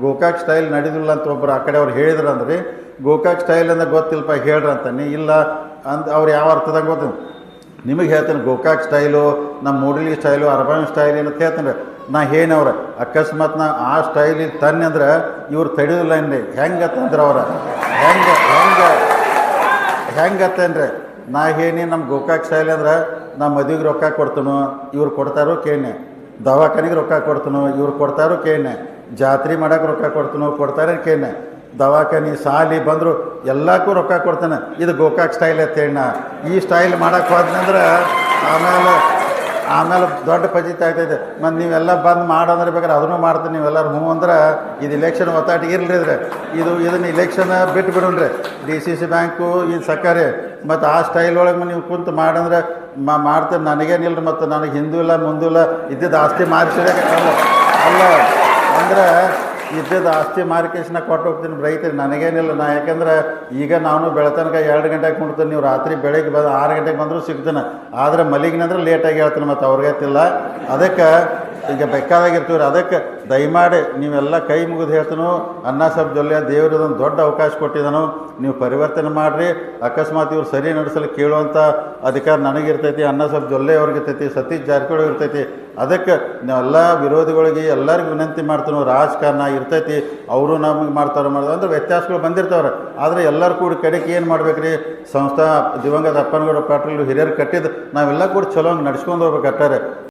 Gokak style ನಡೆದಿಲ್ಲ ಅಂತ ಒಬ್ಬರು ಆ ಕಡೆ ಅವ್ರು ಹೇಳಿದ್ರು ಅಂದ್ರೆ, ಗೋಕಾಕ್ ಸ್ಟೈಲ್ ಅಂದ್ರೆ ಗೊತ್ತಿಲ್ಲಪ್ಪ, ಹೇಳ್ರಿ ಅಂತಾನೆ. ಇಲ್ಲ, ಅಂದ್ ಅವ್ರು ಯಾವ ಅರ್ಥದಾಗ ಗೊತ್ತ ನಿಮಗೆ ಹೇಳ್ತೇನೆ, ಗೋಕಾಕ್ ಸ್ಟೈಲು ನಮ್ಮ ಮೂಡಲಿ ಸ್ಟೈಲು ಅರ್ಬನ್ ಸ್ಟೈಲ್ ಏನಂತ ಹೇಳ್ತೇನೆ. ನಾ ಏನವ್ರ ಅಕಸ್ಮಾತ್ ನಾ ಆ ಸ್ಟೈಲಿಗೆ ತನ್ನಿ ಅಂದ್ರೆ ಇವ್ರು ತಡಿಯೋದಿಲ್ಲ ಏನ್ರಿ? ಹೆಂಗತ್ತಂದ್ರೆ ಅವ್ರ? ಹೆಂಗ, ಹೆಂಗೆ ಹೆಂಗತ್ತೇನ್ರಿ ನಾ ಏನಿ ನಮ್ಮ ಗೋಕಾಕ್ ಸ್ಟೈಲ್ ಅಂದ್ರೆ ನಾ ಮದುವೆಗೆ ರೊಕ್ಕ ಕೊಡ್ತನು, ಇವ್ರು ಕೊಡ್ತಾರೋ ಕೇಳಿನೆ ದವಾಖಾನಿಗೆ ರೊಕ್ಕ ಕೊಡ್ತನು, ಇವ್ರು ಕೊಡ್ತಾರೋ ಕೇನೆ. ಜಾತ್ರೆ ಮಾಡಕ್ಕೆ ರೊಕ್ಕ ಕೊಡ್ತೀನೋ ಕೊಡ್ತಾರೆ ಕೇನೆ. ದವಾಖಾನೆ, ಸಾಲಿ ಬಂದರು ಎಲ್ಲಕ್ಕೂ ರೊಕ್ಕ ಕೊಡ್ತಾನೆ. ಇದು ಗೋಕಾಕ್ ಸ್ಟೈಲ್ ನಾ ಈ ಸ್ಟೈಲ್ ಮಾಡೋಕೆ ಹೋದ್ನಂದ್ರೆ ಆಮೇಲೆ ಆಮೇಲೆ ದೊಡ್ಡ ಪಜಿತ ಆಗ್ತೈತೆ. ಮತ್ತು ನೀವೆಲ್ಲ ಬಂದು ಮಾಡಂದ್ರೆ ಬೇಕಾದ್ರೆ ಅದನ್ನು ಮಾಡ್ತೀನಿ. ನೀವೆಲ್ಲರೂ ಹ್ಞೂ ಅಂದ್ರೆ ಇದು ಇಲೆಕ್ಷನ್ ಒತ್ತಾಟ ಇರಲಿ ಇದ್ರೆ. ಇದು, ಇದನ್ನು ಇಲೆಕ್ಷನ್ ಬಿಟ್ಟು ಬಿಡೋಣ್ರಿ. ಡಿ ಸಿ ಸಿ ಬ್ಯಾಂಕು ಇದು ಸಕ್ಕರೆ ಮತ್ತು ಆ ಸ್ಟೈಲ್ ಒಳಗೆ ನೀವು ಕುಂತು ಮಾಡಂದ್ರೆ ಮಾಡ್ತೇನೆ. ನನಗೇನಿಲ್ಲ ಮತ್ತು ನನಗೆ ಹಿಂದೂ ಇಲ್ಲ, ಮುಂದೂ ಇಲ್ಲ. ಇದ್ದಿದ್ದು ಆಸ್ತಿ ಮಾರಿಸಿದ. ಅಲ್ಲ ಅಲ್ಲ ಅಂದ್ರೆ ಇದ್ದಿದ್ದು ಆಸ್ತಿ ಮಾರ್ಕೇಶನ ಕೊಟ್ಟು ಹೋಗ್ತೀನಿ ರೈತರು, ನನಗೇನಿಲ್ಲ ನಾ. ಯಾಕಂದ್ರೆ ಈಗ ನಾನು ಬೆಳತನಕ ಎರಡು ಗಂಟೆಗೆ ಕುಣ್ತೀನಿ ನೀವು ರಾತ್ರಿ ಬೆಳಗ್ಗೆ ಬಂದು ಆರು ಗಂಟೆಗೆ ಬಂದರೂ ಸಿಗ್ತಾನೆ. ಆದರೆ ಮಲಗಿನಂದ್ರೆ ಲೇಟಾಗಿ ಹೇಳ್ತೀನಿ ಮತ್ತು ಅವ್ರಿಗೆ ಗೊತ್ತಿಲ್ಲ ಅದಕ್ಕೆ ಈಗ ಬೇಕಾದಾಗಿರ್ತೀವಿ ಅದಕ್ಕೆ ದಯಮಾಡಿ ನೀವೆಲ್ಲ ಕೈ ಮುಗಿದು ಹೇಳ್ತೀನೋ, ಅನ್ನ ಸಾಬ್ ಜೊಲ್ಲೆ ದೇವ್ರದೊಂದು ದೊಡ್ಡ ಅವಕಾಶ ಕೊಟ್ಟಿದ್ದಾನು ನೀವು ಪರಿವರ್ತನೆ ಮಾಡಿರಿ, ಅಕಸ್ಮಾತ್ ಇವ್ರು ಸರಿ ನಡೆಸಲು ಕೇಳುವಂಥ ಅಧಿಕಾರ ನನಗಿರ್ತೈತಿ, ಅನ್ನ ಸಾಬ್ ಜೊಲ್ಲೆ ಅವ್ರಿಗೆ ಇರ್ತೈತಿ ಸತೀಶ್ ಜಾರಕಿಹೊಳಿ ಇರ್ತೈತಿ ಅದಕ್ಕೆ ನಾವೆಲ್ಲ ವಿರೋಧಿಗಳಿಗೆ ಎಲ್ಲರಿಗೂ ವಿನಂತಿ ಮಾಡ್ತೀನೋ, ರಾಜಕಾರಣ ಇರ್ತೈತಿ, ಅವರು ನಮಗೆ ಮಾಡ್ತಾರೆ ಮಾಡೋದು ಅಂದ್ರೆ ವ್ಯತ್ಯಾಸಗಳು ಬಂದಿರ್ತಾವ್ರೆ. ಆದರೆ ಎಲ್ಲರೂ ಕೂಡ ಕಡೆಗೆ ಏನು ಮಾಡ್ಬೇಕ್ರಿ? ಸಂಸ್ಥಾ ದಿವಂಗತ ಅಪ್ಪನಗೌಡ ಪಾಟೀಲ್ ಹಿರಿಯರು ಕಟ್ಟಿದ್ದು ನಾವೆಲ್ಲ ಕೂಡ ಚಲೋ ನಡ್ಸ್ಕೊಂಡು ಹೋಗ್ಬೇಕು ಅಟ್ಟಾರೆ.